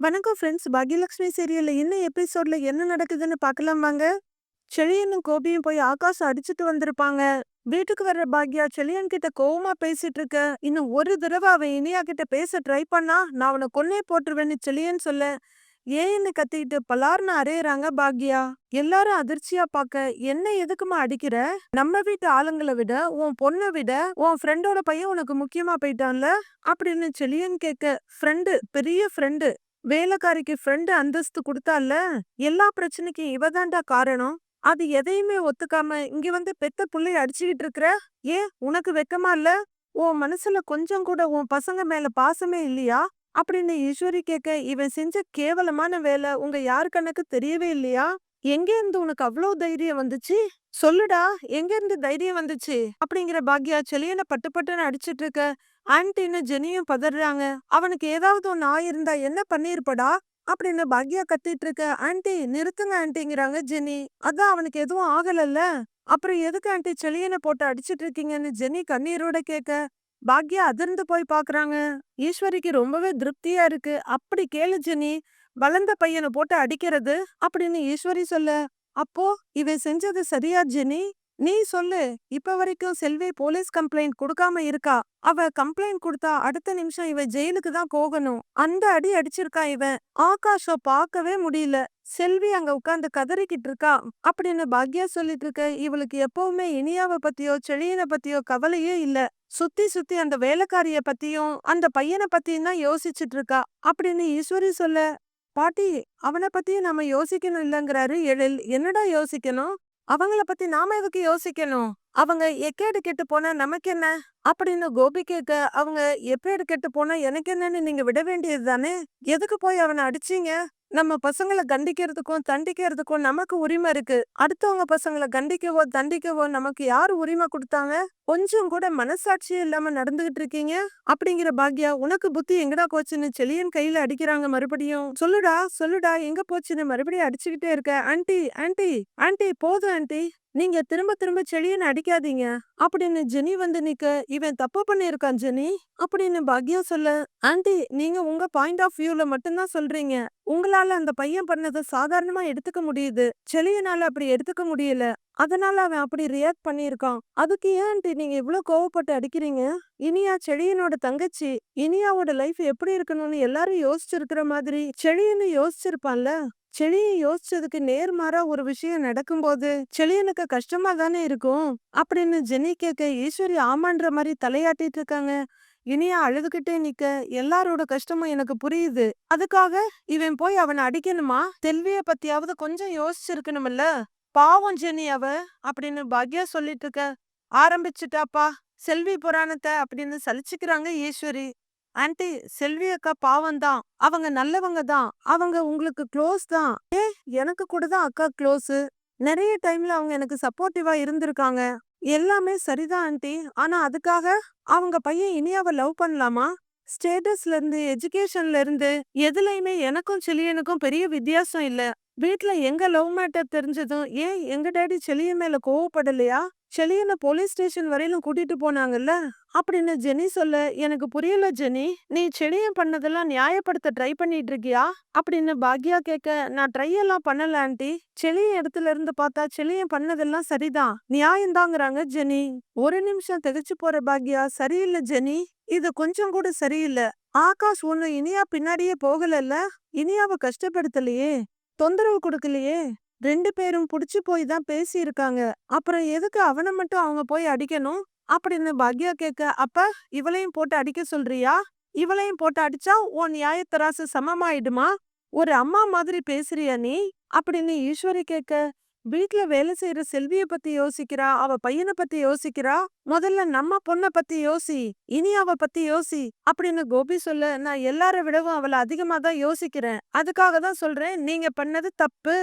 வணக்கம் ஃப்ரெண்ட்ஸ் பாக்யலட்சுமி சீரியல்ல இன்னும் எபிசோட்ல என்ன நடக்குதுன்னு பார்க்கலாம் வாங்க. செழியனும் கோபியும் போய் ஆகாஷ் அடிச்சுட்டு வந்திருப்பாங்க. வீட்டுக்கு வர்ற பாக்யா செழியன் கிட்ட கோவமா பேசிட்டு இருக்க. இன்னும் ஒரு தடவை அவன் இனியா கிட்ட பேச ட்ரை பண்ணா நான் அவனை கொன்னே போட்டுருவேன்னு செழியன் சொல்ல. ஏன்னு கத்திக்கிட்டு பலார்னு அரையறாங்க பாக்யா. எல்லாரும் அதிர்ச்சியா பார்க்க என்ன எதுக்குமா அடிக்கிற? நம்ம வீட்டு ஆளுங்களை விட உன் பொண்ணை விட உன் ஃப்ரெண்டோட பையன் உனக்கு முக்கியமா போயிட்டான்ல? அப்படின்னு செழியன் கேட்க ஃப்ரெண்டு பெரிய ஃப்ரெண்டு வேலைக்காரிக்கு ஃப்ரெண்டு அந்தஸ்து கொடுத்தால எல்லா பிரச்சனைக்கும் இவதான்டா காரணம். அது எதையுமே ஒத்துக்காம இங்க வந்து பெத்த புள்ளைய அடிச்சுக்கிட்டு இருக்கிற? ஏன் உனக்கு வெக்கமா இல்ல? உன் மனசுல கொஞ்சம் கூட உன் பசங்க மேல பாசமே இல்லையா? அப்படின்னு ஈஸ்வரி கேட்க இவன் செஞ்ச கேவலமான வேலை உங்க யாரு கணக்கு தெரியவே இல்லையா? எங்க இருந்து உனக்கு அவ்வளோ தைரியம் வந்துச்சு? சொல்லுடா எங்க இருந்து தைரியம் வந்துச்சு? அப்படிங்கிற பாக்யா செலியனை பட்டு பட்டுன்னு அடிச்சிட்டு இருக்க ஆன்டின்னு ஜெனியும் பதறாங்க? அவனுக்கு ஏதாவது ஒன்று ஆயிருந்தா என்ன பண்ணிருப்படா? அப்படின்னு பாக்யா கத்திட்டு இருக்க ஆன்ட்டி நிறுத்துங்க ஆன்ட்டிங்கிறாங்க ஜெனி. அதான் அவனுக்கு எதுவும் ஆகலல்ல. அப்புறம் எதுக்கு ஆன்ட்டி செளியனை போட்டு அடிச்சிட்டு இருக்கீங்கன்னு ஜெனி கண்ணீரோட கேட்க பாக்யா அதிர்ந்து போய் பாக்குறாங்க. ஈஸ்வரிக்கு ரொம்பவே திருப்தியா இருக்கு. அப்படி கேளு ஜெனி. வளர்ந்த பையனை போட்டு அடிக்கிறது? அப்படின்னு ஈஸ்வரி சொல்ல அப்போ இவன் செஞ்சது சரியா ஜெனி? நீ சொல்லு இப்ப வரைக்கும் செல்வி போலீஸ் கம்ப்ளைண்ட் கொடுக்காம இருக்கா? அவ கம்ப்ளைண்ட் கொடுத்தா அடுத்த நிமிஷம் இவ ஜெயிலுக்கு தான் போகணும். அந்த அடி அடிச்சிருக்கா இவன். ஆகாஷ பார்க்கவே முடியல. செல்வி அங்க உட்காந்து கதறிக்கிட்டு இருக்கா. அப்படின்னு பாக்யா சொல்லிட்டு இருக்க. இவளுக்கு எப்பவுமே இனியாவை பத்தியோ செழியனை பத்தியோ கவலையே இல்ல. சுத்தி சுத்தி அந்த வேலைக்காரிய பத்தியும் அந்த பையனை பத்தியும் தான் யோசிச்சுட்டு இருக்கா. அப்படின்னு ஈஸ்வரி சொல்ல பாட்டி அவனை பத்தி நம்ம யோசிக்கணும் இல்லைங்கிறாரு எழில். என்னடா யோசிக்கணும்? அவங்கள பத்தி நாம எதுக்கு யோசிக்கணும்? அவங்க எக்கேடு கெட்டு போனா நமக்கு என்ன? அப்படின்னு கோபி கேட்க அவங்க எப்பேடு கெட்டு போனா எனக்கு என்னன்னு நீங்க விட வேண்டியது தானே? எதுக்கு போய் அவனை அடிச்சீங்க? நம்ம பசங்களை கண்டிக்கிறதுக்கும் தண்டிக்கிறதுக்கும் நமக்கு உரிமை இருக்கு. அடுத்தவங்க பசங்களை கண்டிக்கவோ தண்டிக்கவோ நமக்கு யார் உரிமை கொடுத்தாங்க? கொஞ்சம் கூட மனசாட்சி இல்லாம நடந்துகிட்டு இருக்கீங்க? அப்படிங்கிற பாக்யா உனக்கு புத்தி எங்கடா போச்சுன்னு செலியன் கையில அடிக்கிறாங்க மறுபடியும். சொல்லுடா சொல்லுடா எங்க போச்சுன்னு மறுபடியும் அடிச்சுக்கிட்டே இருக்க. ஆன்டி ஆன்டி ஆன்டி போதும் ஆன்டி நீங்க திரும்ப திரும்ப செடியன்னு அடிக்காதீங்க அப்படின்னு ஜெனி வந்து நிக்க இவன் தப்பு பண்ணியிருக்கான் ஜெனி அப்படின்னு பாக்யா சொல்ல ஆண்டி நீங்க உங்க பாயிண்ட் ஆஃப் வியூல மட்டும்தான் சொல்றீங்க. உங்களால அந்த பையன் பண்ணதை சாதாரணமா எடுத்துக்க முடியுது. செழியனால அப்படி எடுத்துக்க முடியல. அதனால அவன் அப்படி ரியாக்ட் பண்ணியிருக்கான். அதுக்கு ஏன் ஆண்டி நீங்க இவ்வளவு கோவப்பட்டு அடிக்கிறீங்க? இனியா செழியனோட தங்கச்சி இனியாவோட லைஃப் எப்படி இருக்கணும்னு எல்லாரும் யோசிச்சிருக்கிற மாதிரி செழியன்னு யோசிச்சிருப்பான்ல. செழியை யோசிச்சதுக்கு நேர்மாறா ஒரு விஷயம் நடக்கும்போது செழியனுக்கு கஷ்டமா தானே இருக்கும்? அப்படின்னு ஜெனி கேட்க ஈஸ்வரி ஆமான்ற மாதிரி தலையாட்டிட்டு இருக்காங்க. இனியா அழுதுகிட்டே நிக்க. எல்லாரோட கஷ்டமும் எனக்கு புரியுது. அதுக்காக இவன் போய் அவனை அடிக்கணுமா? செல்விய பத்தியாவது கொஞ்சம் யோசிச்சிருக்கணும்ல பாவம் ஜெனி அவ. அப்படின்னு பாக்யா சொல்லிட்டு இருக்க ஆரம்பிச்சுட்டாப்பா. செல்வி புராணத்தை அப்படின்னு சலிச்சுக்கிறாங்க ஈஸ்வரி. ஆன்டி செல்வி அக்கா பாவம் தான். அவங்க நல்லவங்க தான். அவங்க உங்களுக்கு க்ளோஸ் தான். ஏ எனக்கு கூட தான் அக்கா க்ளோஸு நிறைய டைம்ல அவங்க எனக்கு சப்போர்ட்டிவா இருந்திருக்காங்க. எல்லாமே சரிதான் ஆன்ட்டி ஆனா அதுக்காக அவங்க பையன் இனியாவை லவ் பண்ணலாமா? ஸ்டேட்டஸ்ல இருந்து எஜுகேஷன்ல இருந்து எதுலயுமே எனக்கும் செலியனுக்கும் பெரிய வித்தியாசம் இல்ல. வீட்ல எங்க லவ் மேட்டர் தெரிஞ்சதும் ஏன் எங்க டேடி செலிய மேல கோவப்படலையா? செலியனை போலீஸ் ஸ்டேஷன் வரையிலும் கூட்டிட்டு போனாங்கல்ல? அப்படின்னு ஜெனி சொல்ல எனக்கு புரியல ஜெனி நீ செலியன் பண்ணதெல்லாம் நியாயப்படுத்த ட்ரை பண்ணிட்டு இருக்கியா? அப்படின்னு பாக்யா கேட்க நான் ட்ரை எல்லாம் பண்ணல ஆண்டி. செலியன் இடத்துல இருந்து பார்த்தா செலியன் பண்ணதெல்லாம் சரிதான். நியாயம்தாங்கிறாங்க ஜெனி. ஒரு நிமிஷம் திகச்சு போற பாக்யா சரியில்லை ஜெனி இது கொஞ்சம் கூட சரியில்லை. ஆகாஷ் ஒண்ணு இனியா பின்னாடியே போகலல்ல? இனியாவை கஷ்டப்படுத்தலையே தொந்தரவு கொடுக்கலையே. ரெண்டு பேரும் புடிச்சு போய் தான் பேசியிருக்காங்க. அப்புறம் எதுக்கு அவனை மட்டும் அவங்க போய் அடிக்கணும்? அப்படின்னு பாக்யா கேட்க அப்ப இவளையும் போட்டு அடிக்க சொல்றியா? இவளையும் போட்டு அடிச்சா உன் நியாயத்தராசு சமமாயிடுமா? ஒரு அம்மா மாதிரி பேசுறியா நீ? அப்படின்னு ஈஸ்வரி கேட்க வீட்ல வேலை செய்யற செல்விய பத்தி யோசிக்கிறா? அவ பையனை பத்தி யோசிக்கிறா? முதல்ல நம்ம பொண்ண பத்தி யோசி. இனி அவ பத்தி யோசி. அப்படின்னு கோபி சொல்ல நான் எல்லார விடவும் அவளை அதிகமா தான் யோசிக்கிறேன். அதுக்காக தான் சொல்றேன். நீங்க பண்ணது தப்பு.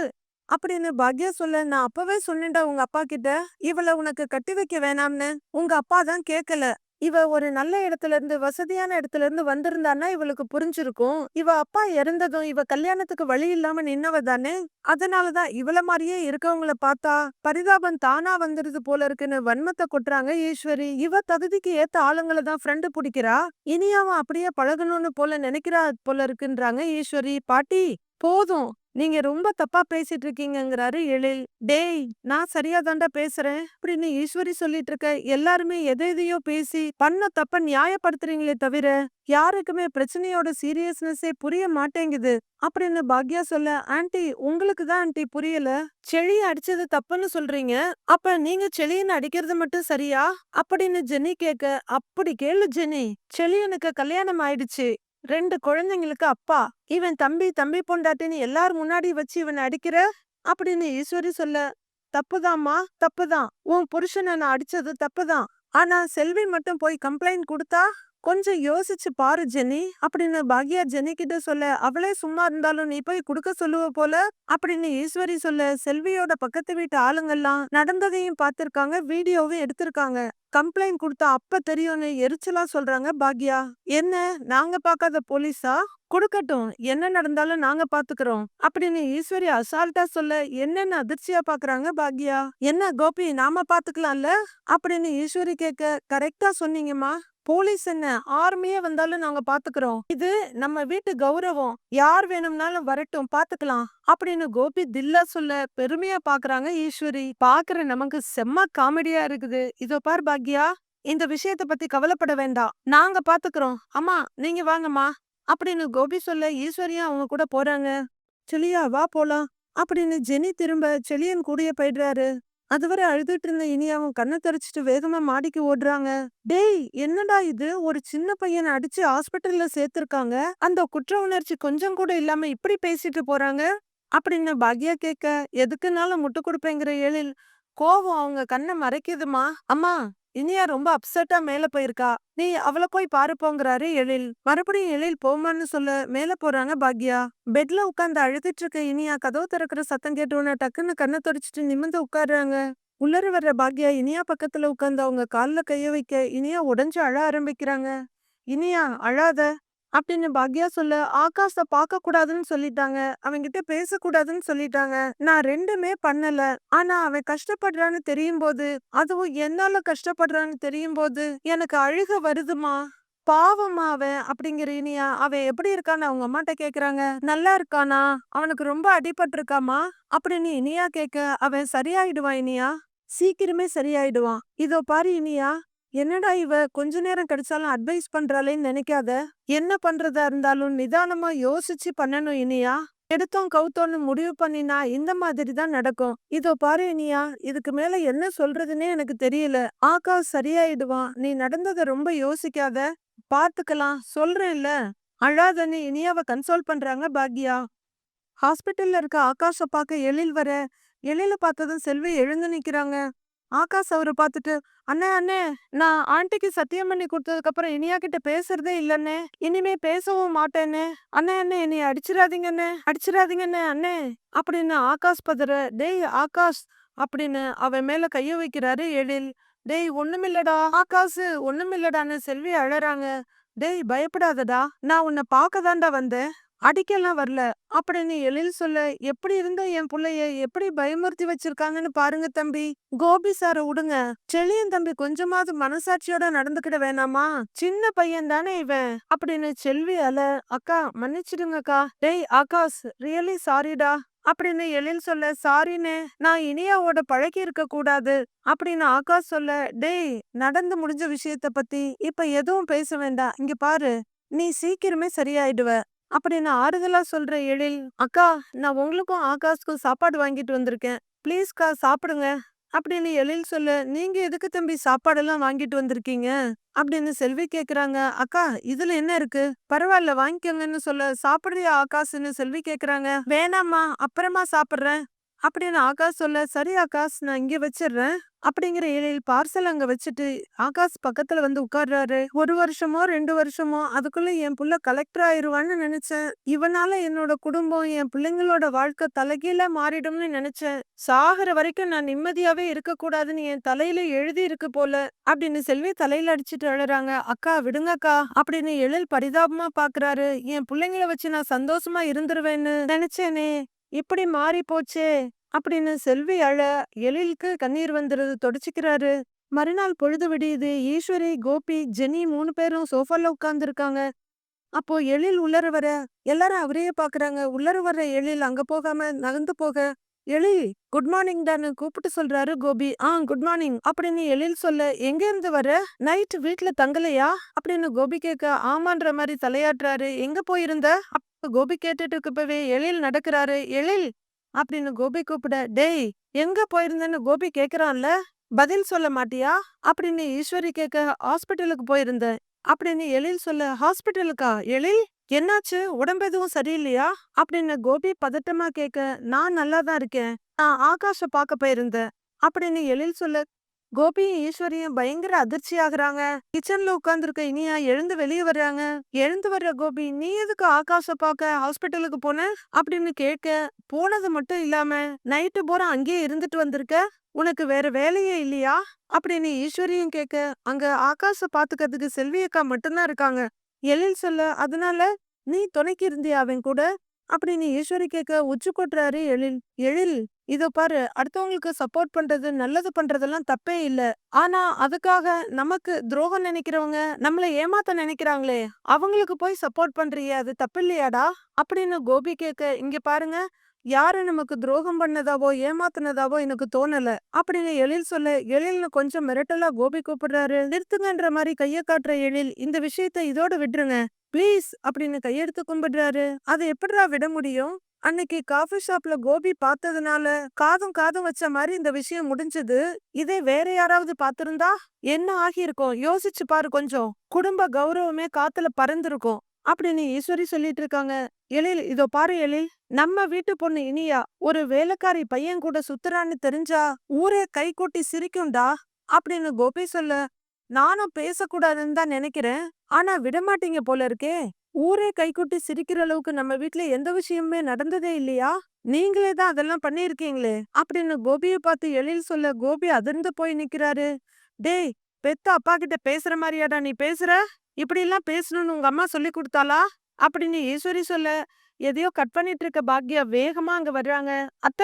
அப்படின்னு பாக்யா சொல்ல நான் அப்பவே சொன்னேன்டா உங்க அப்பா கிட்ட இவளை உனக்கு கட்டி வைக்க வேணாம்னு. உங்க அப்பா தான் கேக்கல. இவ ஒரு நல்ல இடத்துல இருந்து வசதியான இடத்துல இருந்து வந்திருந்தான்னா இவளுக்கு புரிஞ்சிருக்கும். இவ அப்பா இறந்ததும் இவ கல்யாணத்துக்கு வழி இல்லாம நின்னவ தானே. அதனாலதான் இவள மாதிரியே இருக்கவங்கள பார்த்தா பரிதாபம் தானா வந்துருது போல இருக்குன்னு வன்மத்தை கொட்டுறாங்க ஈஸ்வரி. இவ தகுதிக்கு ஏத்த ஆளுங்களை தான் ஃப்ரெண்டு பிடிக்கிறா. இனி அவன் அப்படியே பழகணும்னு போல நினைக்கிறா போல இருக்குன்றாங்க ஈஸ்வரி. பாட்டி போதும். நீங்க ரொம்ப தப்பா பேசிட்டு இருக்கீங்கிறாரு எழில். டேய் நான் சரியா தாண்டா பேசுறேன் அப்படின்னு ஈஸ்வரி சொல்லிட்டு இருக்க எல்லாருமே எதை எதையோ பேசி பண்ண தப்ப நியாயப்படுத்துறீங்களே தவிர யாருக்குமே பிரச்சனையோட சீரியஸ்னஸே புரிய மாட்டேங்குது அப்படின்னு பாக்யா சொல்ல ஆன்டி உங்களுக்கு தான் ஆன்ட்டி புரியல. செழிய அடிச்சது தப்புன்னு சொல்றீங்க. அப்ப நீங்க செழியன் அடிக்கிறது மட்டும் சரியா? அப்படின்னு ஜெனி கேட்க அப்படி கேளு ஜெனி செழியனுக்கு கல்யாணம் ஆயிடுச்சு. ரெண்டு குழந்தைங்களுக்கு அப்பா இவன் தம்பி தம்பி பொண்டாட்டின்னு எல்லார் முன்னாடி வச்சு இவனை அடிக்கிற? அப்படின்னு ஈஸ்வரி சொல்ல தப்புதாம்மா தப்புதான். உன் புருஷனை நான் அடிச்சது தப்புதான். ஆனா செல்வி மட்டும் போய் கம்ப்ளைண்ட் கொடுத்தா? கொஞ்சம் யோசிச்சு பாரு ஜெனி. அப்படின்னு பாக்யா ஜெனி கிட்ட சொல்ல அவளே சும்மா இருந்தாலும் நீ போய் குடுக்க சொல்லுவ போல அப்படின்னு ஈஸ்வரி சொல்ல செல்வியோட பக்கத்து வீட்டு ஆளுங்கெல்லாம் நடந்ததையும் பார்த்திருக்காங்க வீடியோவும் எடுத்திருக்காங்க. கம்ப்ளைண்ட் கொடுத்தா அப்ப தெரியும்னு எரிச்சலா சொல்றாங்க பாக்யா. என்ன நாங்க பார்க்காத போலீஸா? கொடுக்கட்டும் என்ன நடந்தாலும் நாங்க பாத்துக்கிறோம் அப்படின்னு ஈஸ்வரி அசால்ட்டா சொல்ல என்னென்ன அதிர்ச்சியா பாக்குறாங்க பாக்யா? என்ன கோபி நாம பாத்துக்கலாம்ல? அப்படின்னு ஈஸ்வரி கேட்க கரெக்டா சொன்னீங்கம்மா. போலீஸ் என்ன ஆர்மியே வந்தாலும் நாங்க பாத்துக்கிறோம். இது நம்ம வீட்டு கௌரவம். யார் வேணும்னாலும் வரட்டும் பாத்துக்கலாம் அப்படின்னு கோபி தில்லா சொல்ல பெருமையா பாக்குறாங்க ஈஸ்வரி. பாக்குற நமக்கு செம்ம காமெடியா இருக்குது. இதோ பார் பாக்யா இந்த விஷயத்த பத்தி கவலைப்பட வேண்டாம். நாங்க பாத்துக்கிறோம். அம்மா நீங்க வாங்கம்மா அப்படின்னு கோபி சொல்ல ஈஸ்வரியா அவங்க கூட போறாங்க. செலியா வா போலாம் அப்படின்னு ஜெனி திரும்ப செலியன் கூடிய போயிடுறாரு. அதுவரை அழுதுட்டு இருந்த இனியாவும் கண்ணை தெரிச்சிட்டு வேகமா மாடிக்கு ஓடுறாங்க. டேய் என்னடா இது? ஒரு சின்ன பையனை அடிச்சு ஹாஸ்பிட்டல்ல சேர்த்திருக்காங்க. அந்த குற்ற உணர்ச்சி கொஞ்சம் கூட இல்லாம இப்படி பேசிட்டு போறாங்க? அப்படின்னு பாக்யா கேட்க எதுக்குனாலும் முட்டு கொடுப்பேங்கிற எழில். கோவம் அவங்க கண்ணை மறைக்குதுமா? அம்மா இனியா ரொம்ப அப்செட்டா மேல போயிருக்கா. நீ அவளை போய் பாரு போங்கிறாரு எழில். மறுபடியும் எழில் போமான்னு சொல்ல மேல போறாங்க பாக்யா. பெட்ல உட்காந்து அழுதுட்டு இருக்க இனியா கதவு திறக்கிற சத்தம் கேட்டோன்னு டக்குன்னு கண்ணை தொடச்சிட்டு நிமிந்து உட்காருறாங்க உள்ளர வர்ற பாக்யா இனியா பக்கத்துல உட்காந்து அவங்க கால்ல கைய வைக்க இனியா உடைஞ்சு அழ ஆரம்பிக்கிறாங்க. இனியா அழாத. அப்படின்னு பாக்யா சொல்ல ஆகாஷ பார்க்க கூடாதுன்னு சொல்லிட்டாங்க. அவன்கிட்ட பேசக்கூடாதுன்னு சொல்லிட்டாங்க. நான் ரெண்டுமே பண்ணல. ஆனா அவன் கஷ்டப்படுறான்னு தெரியும் போது அதுவும் என்னால கஷ்டப்படுறான்னு தெரியும் போது எனக்கு அழுக வருதுமா பாவமா அவன் அப்படிங்கிற இனியா அவன் எப்படி இருக்கான்னு அவங்க அம்மாட்ட கேக்குறாங்க. நல்லா இருக்கானா? அவனுக்கு ரொம்ப அடிபட்டிருக்காமா அப்படின்னு இனியா கேட்க அவன் சரியாயிடுவான் இனியா? சீக்கிரமே சரியாயிடுவான். இதோ பாரு இனியா. என்னடா இவ? கொஞ்ச நேரம் கிடைச்சாலும் அட்வைஸ் பண்றாளேன்னு நினைக்காத. என்ன பண்றதா இருந்தாலும் நிதானமா யோசிச்சு பண்ணணும் இனியா. எடுத்தோம் கவுத்தோன்னு முடிவு பண்ணினா இந்த மாதிரி தான் நடக்கும். இதோ பாரு இனியா இதுக்கு மேல என்ன சொல்றதுன்னே எனக்கு தெரியல. ஆகாஷ் சரியாயிடுவான். நீ நடந்ததை ரொம்ப யோசிக்காத. பாத்துக்கலாம் சொல்றேன்ல. அழாதன்னு இனியாவை கன்சோல் பண்றாங்க பாக்யா. ஹாஸ்பிட்டல்ல இருக்க ஆகாஷ பார்க்க எழில் வர. எழில பார்த்ததும் செல்வி எழுந்து நிக்கிறாங்க. ஆகாஷ் அவரை பார்த்துட்டு அண்ணே அண்ணே நான் ஆண்டிக்கு சத்தியம் பண்ணி கொடுத்ததுக்கு அப்புறம் இனியா கிட்ட பேசுறதே இல்லைண்ணே. இனிமே பேசவும் மாட்டேன்னு. அண்ணே அண்ணே என்னை அடிச்சிடாதீங்கண்ணே அடிச்சிடாதீங்கண்ணே அண்ணே. அப்படின்னு ஆகாஷ் பதற டேய் ஆகாஷ் அப்படின்னு அவன் மேல கைய வைக்கிறாரு எழில். டேய் ஒண்ணுமில்லடா ஆகாஷ் ஒண்ணுமில்லடான்னு செல்வி அழறாங்க. டேய் பயப்படாதடா. நான் உன்னை பார்க்க தாண்டா வந்தேன். அடிக்கலாம் வரல. அப்படின்னு எழில் சொல்ல எப்படி இருந்த என் பிள்ளைய? எப்படி பயமுறுத்தி வச்சிருக்காங்கன்னு பாருங்க தம்பி. கோபி சார விடுங்க செழியன் தம்பி கொஞ்சமாவது மனசாட்சியோட நடந்துக்கிட வேணாமா? சின்ன பையன் தானே இவன். அப்படின்னு செல்வி அல அக்கா மன்னிச்சிடுங்கக்கா. டேய் ஆகாஷ் ரியலி சாரிடா. அப்படின்னு எழில் சொல்ல சாரின்னு நான் இனியாவோட பழக்கி இருக்க கூடாது. அப்படின்னு ஆகாஷ் சொல்ல டேய் நடந்து முடிஞ்ச விஷயத்த பத்தி இப்ப எதுவும் பேச வேண்டாம். இங்க பாரு. நீ சீக்கிரமே சரியாயிடுவ. அப்படின்னு ஆறுதலா சொல்ற எழில் அக்கா நான் உங்களுக்கும் ஆகாஷ்க்கும் சாப்பாடு வாங்கிட்டு வந்திருக்கேன். ப்ளீஸ்க்கா சாப்பிடுங்க. அப்படின்னு எழில் சொல்ல நீங்க எதுக்கு தம்பி சாப்பாடெல்லாம் வாங்கிட்டு வந்திருக்கீங்க? அப்படின்னு செல்வி கேக்குறாங்க. அக்கா இதுல என்ன இருக்கு? பரவாயில்ல வாங்கிக்கோங்கன்னு சொல்ல சாப்பிடுறியா ஆகாஷ்னு செல்வி கேக்குறாங்க. வேணாம்மா அப்புறமா சாப்பிடுறேன். அப்படின்னு ஆகாஷ் சொல்ல சரி ஆகாஷ் நான் இங்கே வச்சிடுறேன். அப்படிங்கிற ஏழையில் பார்சல் அங்கே வச்சுட்டு ஆகாஷ் பக்கத்தில் வந்து உட்கார்றாரு. ஒரு வருஷமோ ரெண்டு வருஷமோ அதுக்குள்ளே என் புள்ள கலெக்டர் ஆயிடுவான்னு நினைச்சேன். இவனால என்னோட குடும்பம் என் பிள்ளைங்களோட வாழ்க்கை தலைகீழ மாறிடும்னு நினைச்சேன். சாகிற வரைக்கும் நான் நிம்மதியாவே இருக்கக்கூடாதுன்னு என் தலையில எழுதி இருக்கு போல அப்படின்னு செல்வி தலையில அடிச்சிட்டு அழறாங்க. அக்கா விடுங்கக்கா அப்படின்னு எழில் பரிதாபமா பாக்குறாரு. என் பிள்ளைங்கள வச்சு நான் சந்தோஷமா இருந்துருவேன்னு நினைச்சேனே. இப்படி மாறி போச்சே அப்படின்னு செல்வி அழ எழிலுக்கு கண்ணீர் வந்துருது. தொடச்சிக்கிறாரு. மறுநாள் பொழுது விடியுது. ஈஸ்வரி கோபி ஜெனி மூணு பேரும் சோஃபால உட்கார்ந்து இருக்காங்க அப்போ எழில் உள்ளர வர எல்லாரும் அவரையே பாக்குறாங்க. உள்ளர வர எழில் அங்க போகாம நகர்ந்து போக எழில் குட் மார்னிங் டான்னு கூப்பிட்டு சொல்றாரு கோபி. ஆ குட் மார்னிங் அப்படின்னு எழில் சொல்ல எங்க இருந்து வர? நைட் வீட்ல தங்கலையா? அப்படின்னு கோபி கேட்க ஆமான்ற மாதிரி தலையாட்டுறாரு. எங்க போயிருந்த? அப் கோபி கேட்டுட்டு இருக்கப்பவே எழில் நடக்கிறாரு எழில்! அப்படின்னு கோபி கூப்பிட டேய் எங்க போயிருந்தேன்னு கோபி கேக்குறான்ல பதில் சொல்ல மாட்டியா? அப்படின்னு ஈஸ்வரி கேட்க ஹாஸ்பிட்டலுக்கு போயிருந்தேன். அப்படின்னு எழில் சொல்ல ஹாஸ்பிட்டலுக்கா எழில்? என்னாச்சு? உடம்பு எதுவும் சரியில்லையா? அப்படின்னு கோபி பதட்டமா கேட்க நான் நல்லா தான் இருக்கேன். நான் ஆகாஷ பார்க்க போயிருந்தேன். அப்படின்னு எழில் சொல்ல கோபியும் ஈஸ்வரியும் பயங்கர அதிர்ச்சி ஆகுறாங்க கிச்சன்ல உட்கார்ந்துருக்க இனியா எழுந்து வெளியே வர்றாங்க. எழுந்து வர்ற கோபி நீ எதுக்கு ஆகாச பாக்க ஹாஸ்பிட்டலுக்கு போன? அப்படின்னு கேட்க போனது மட்டும் இல்லாம நைட்டு போற அங்கேயே இருந்துட்டு வந்திருக்க? உனக்கு வேற வேலையே இல்லையா? அப்படின்னு ஈஸ்வரியும் கேட்க அங்க ஆகாச பாத்துக்கிறதுக்கு செல்வி அக்கா மட்டும்தான் இருக்காங்க. எழில் சொல்ல அதனால நீ துணைக்கு இருந்தியா அவன் கூட? அப்படின்னு ஈஸ்வரி கேட்க உச்சு கொட்டுறாரு எழில். எழில் இதோ பாரு அடுத்தவங்களுக்கு சப்போர்ட் பண்றது நல்லது பண்றதெல்லாம் தப்பே இல்ல. ஆனா அதுக்காக நமக்கு துரோகம் நினைக்கிறவங்க நம்மள ஏமாத்த நினைக்கிறாங்களே அவங்களுக்கு போய் சப்போர்ட் பண்றியே அது தப்பு இல்லையாடா அப்படின்னு கோபி கேட்க இங்க பாருங்க யாரு நமக்கு துரோகம் பண்ணதாவோ ஏமாத்துனதாவோ எனக்கு தோணல. அப்படின்னு எழில் சொல்ல எழில்னு கொஞ்சம் மிரட்டலா கோபி கூப்பிடுறாரு. நிறுத்துங்கன்ற மாதிரி கைய காட்டுற எழில் இந்த விஷயத்த இதோட விட்டுருங்க. ப்ளீஸ் அப்படின்னு கையெடுத்து கும்பிடுறாரு. அதை எப்படிடா விட முடியும்? அன்னைக்கு காஃபி ஷாப்ல கோபி பார்த்ததுனால காதும் காதும் வச்ச மாதிரி இந்த விஷயம் முடிஞ்சது. இதே வேற யாராவது பார்த்திருந்தா? என்ன ஆகியிருக்கும்? யோசிச்சு பாரு கொஞ்சம். குடும்ப கௌரவமே காத்துல பறந்திருக்கும். அப்படின்னு ஈஸ்வரி சொல்லிட்டு இருக்காங்க. எழில் இதோ பாரு எழில் நம்ம வீட்டு பொண்ணு இனியா ஒரு வேலைக்காரி பையன் கூட சுத்துறான்னு தெரிஞ்சா ஊரே கை கொட்டி சிரிக்கும்டா அப்படின்னு கோபி சொல்ல நானும் பேசக்கூடாதுன்னு தான் நினைக்கிறேன் ஆனா விடமாட்டீங்க போல இருக்கே ஊரே கைக்குட்டி சிரிக்கிற அளவுக்கு நம்ம வீட்ல எந்த விஷயமுமே நடந்ததே இல்லையா நீங்களே தான் அதெல்லாம் பண்ணிருக்கீங்களே அப்படின்னு கோபிய பார்த்து எழில் சொல்ல கோபி அதிர்ந்து போய் நிக்கிறாரு. டேய் பெத்த அப்பா கிட்ட பேசுற மாதிரியாடா நீ பேசுற? இப்படிலாம் பேசணும்னு உங்க அம்மா சொல்லி கொடுத்தாளா? அப்படின்னு ஈஸ்வரி சொல்ல எதையோ கட் பண்ணிட்டு இருக்க பாக்யா வேகமா அங்க வர்றாங்க. அத்த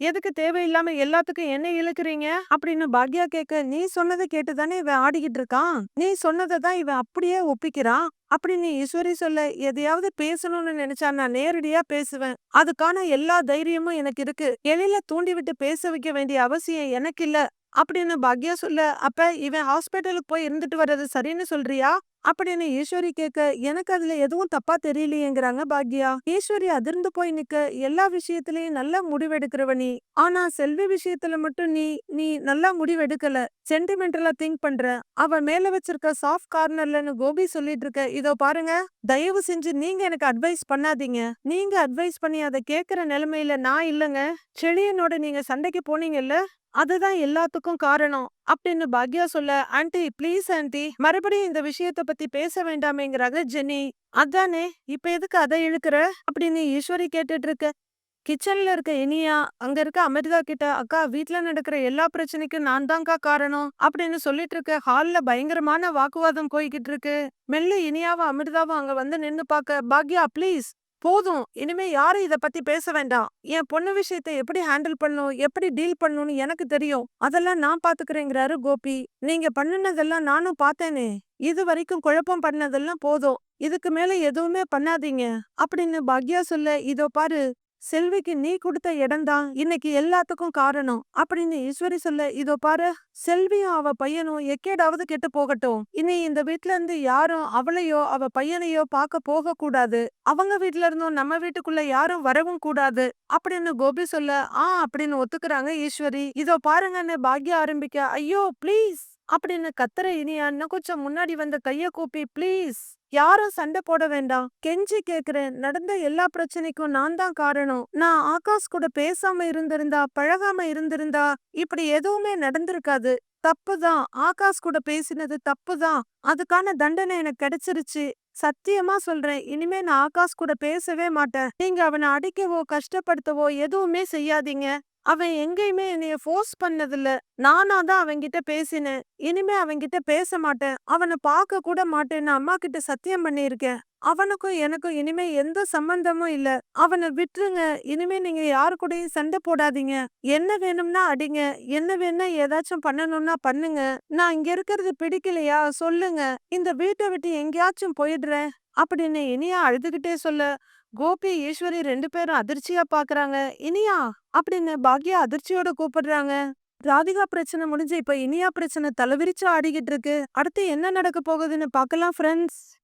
எதுக்கு தேவையில்லாம எல்லாத்துக்கும் என்ன இழுக்கிறீங்க? அப்படின்னு பாக்யா கேட்க நீ சொன்னதை கேட்டுதானே இவன் ஆடிக்கிட்டு இருக்கான்? நீ சொன்னதை தான் இவன் அப்படியே ஒப்பிக்கிறான்? அப்படின்னு ஈஸ்வரி சொல்ல எதையாவது பேசணும்னு நினைச்சா நான் நேரடியா பேசுவேன். அதுக்கான எல்லா தைரியமும் எனக்கு இருக்கு. எளில தூண்டி விட்டு பேச வைக்க வேண்டிய அவசியம் எனக்கு இல்ல. அப்படின்னு பாக்யா சொல்ல அப்ப இவன் ஹாஸ்பிட்டலுக்கு போய் இருந்துட்டு வர்றது சரின்னு சொல்றியா? அப்படின்னு ஈஸ்வரி கேட்க எனக்கு அதுல எதுவும் தப்பா தெரியலையேங்கிறாங்க பாக்யா. ஈஸ்வரி அதிர்ந்து போய் நிக்க எல்லா விஷயத்திலயும் நல்ல முடிவெடுக்கிறவ நீ. ஆனா செல்வி விஷயத்துல மட்டும் நீ நீ நல்லா முடிவெடுக்கல. சென்டிமெண்டலா திங்க் பண்ற. அவ மேல வச்சிருக்க சாஃப்ட் கார்னர்லன்னு கோபி சொல்லிட்டு இருக்க. இதோ பாருங்க தயவு செஞ்சு நீங்க எனக்கு அட்வைஸ் பண்ணாதீங்க. நீங்க அட்வைஸ் பண்ணி அதை கேக்குற நிலைமையில நான் இல்லைங்க. செழியனோட நீங்க சண்டைக்கு போனீங்கல்ல அதுதான் எல்லாத்துக்கும் காரணம். அப்படின்னு பாக்யா சொல்ல ஆன்டி ப்ளீஸ் ஆன்டி மறுபடியும் இந்த விஷயத்த பத்தி பேச வேண்டாமேங்கிறாங்க ஜெனி அதானே? இப்ப எதுக்கு அதை இழுக்கிற? அப்படின்னு ஈஸ்வரி கேட்டுட்டு இருக்க. கிச்சன்ல இருக்க இனியா அங்க இருக்க அமிர்தா கிட்ட அக்கா வீட்ல நடக்கிற எல்லா பிரச்சனைக்கும் நான் தான்க்கா காரணம் அப்படின்னு சொல்லிட்டு இருக்க ஹால்ல பயங்கரமான வாக்குவாதம் போய்கிட்டு இருக்கு. மெல்ல இனியாவும் அமிர்தாவும் அங்க வந்து நின்னு பாக்க பாக்யா ப்ளீஸ். போதும். இனிமே யாரும் இத பத்தி பேச வேண்டாம். என் பொண்ணு விஷயத்தை எப்படி ஹேண்டில் பண்ணும் எப்படி டீல் பண்ணணும்னு எனக்கு தெரியும். அதெல்லாம் நான் பாத்துக்கிறேங்கிறாரு கோபி. நீங்க பண்ணுனதெல்லாம் நானும் பார்த்தேனே. இது வரைக்கும் குழப்பம் பண்ணதெல்லாம் போதும். இதுக்கு மேல எதுவுமே பண்ணாதீங்க. அப்படின்னு பாக்யா சொல்ல இதோ பாரு செல்விக்கு நீ கொடுத்த இடம்தான் இன்னைக்கு எல்லாத்துக்கும் காரணம். அப்படின்னு ஈஸ்வரி சொல்ல இதோ பாரு செல்வியும் அவ பையனும் எக்கேடாவது கெட்டு போகட்டும். இனி இந்த வீட்ல இருந்து யாரும் அவளையோ அவ பையனையோ பார்க்க போக கூடாது அவங்க வீட்ல இருந்தும் நம்ம வீட்டுக்குள்ள யாரும் வரவும் கூடாது. அப்படின்னு கோபி சொல்ல ஆ அப்படின்னு ஒத்துக்கிறாங்க ஈஸ்வரி. இதோ பாருங்கன்னு பாக்யா ஆரம்பிக்க ஐயோ ப்ளீஸ் அப்படின்னு கத்துற இனியா இன்னும் கொஞ்சம் முன்னாடி வந்த கைய கூப்பி ப்ளீஸ் யாரும் சண்டை போட வேண்டாம். கெஞ்சி கேக்குறேன். நடந்த எல்லா பிரச்சனைக்கும் நான் தான் காரணம். நான் ஆகாஷ் கூட பேசாம இருந்திருந்தா பழகாம இருந்திருந்தா இப்படி எதுவுமே நடந்திருக்காது. தப்புதான் ஆகாஷ் கூட பேசினது தப்புதான் அதுக்கான தண்டனை எனக்கு கிடைச்சிருச்சு. சத்தியமா சொல்றேன். இனிமே நான் ஆகாஷ் கூட பேசவே மாட்டேன். நீங்க அவனை அடிக்கவோ கஷ்டப்படுத்தவோ எதுவுமே செய்யாதீங்க. அவன் எங்கேயுமே என்னைய ஃபோர்ஸ் பண்ணதில்ல. நானா தான் அவன்கிட்ட பேசினேன். இனிமே அவன்கிட்ட பேச மாட்டேன். அவனை பார்க்க கூட மாட்டேன்னு அம்மா கிட்ட சத்தியம் பண்ணியிருக்கேன். அவனுக்கும் எனக்கும் இனிமே எந்த சம்பந்தமும் இல்ல. அவனை விட்டுருங்க. இனிமே நீங்க யாரு கூடயும் சண்டை போடாதீங்க. என்ன வேணும்னா அடிங்க. என்ன வேணா ஏதாச்சும் பண்ணணும்னா பண்ணுங்க. நான் இங்க இருக்கிறது பிடிக்கலையா? சொல்லுங்க. இந்த வீட்டை விட்டு எங்கேயாச்சும் போயிடுறேன். அப்படின்னு இனியா அழுதுகிட்டே சொல்ல கோபி ஈஸ்வரி ரெண்டு பேரும் அதிர்ச்சியா பாக்குறாங்க. இனியா அப்படின்னு பாக்யா அதிர்ச்சியோட கூப்பிடுறாங்க. ராதிகா பிரச்சனை முடிஞ்சு இப்ப இனியா பிரச்சனை தலைவிரிச்சு ஆடிக்கிட்டு இருக்கு. அடுத்து என்ன நடக்க போகுதுன்னு பார்க்கலாம் ஃப்ரெண்ட்ஸ்